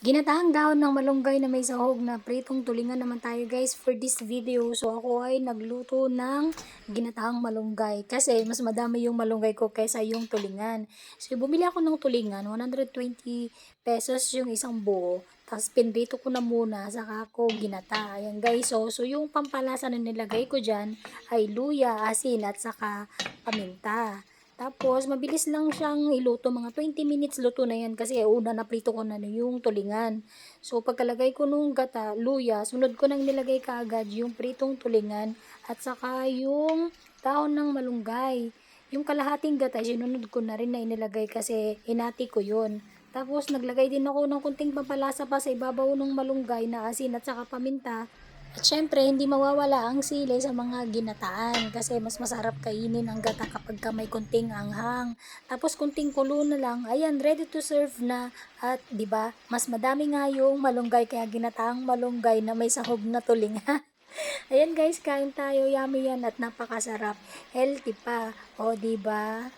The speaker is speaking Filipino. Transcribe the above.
Ginataang dahon ng malunggay na may sahog na pritong tulingan naman tayo guys for this video. So ako ay nagluto ng ginataang malunggay kasi mas madami yung malunggay ko kaysa yung tulingan. So bumili ako ng tulingan, 120 pesos yung isang buo. Tapos pinrito ko na muna, saka ko ginata. Ayan guys, so, so yung pampalasa na nilagay ko dyan ay luya, asin at saka paminta. Tapos, mabilis lang siyang iluto. Mga 20 minutes luto na yan kasi una na prito ko na yung tulingan. So, pagkalagay ko nung gata, luya, sunod ko nang nilagay kaagad yung pritong tulingan at saka yung dahon ng malunggay. Yung kalahating gata, sinunod ko na rin na inilagay kasi hinati ko yun. Tapos, naglagay din ako ng kunting pampalasa pa sa ibabaw ng malunggay na asin at saka paminta. At syempre, hindi mawawala ang sili sa mga ginataan kasi mas masarap kainin ang gata kapag ka may kunting anghang. Tapos kunting kulo na lang, ayan, ready to serve na. At ba mas madami nga yung malunggay kaya ginataang malunggay na may sahog na tuling. Ayan guys, kain tayo. Yummy yan at napakasarap. Healthy pa. O, ba?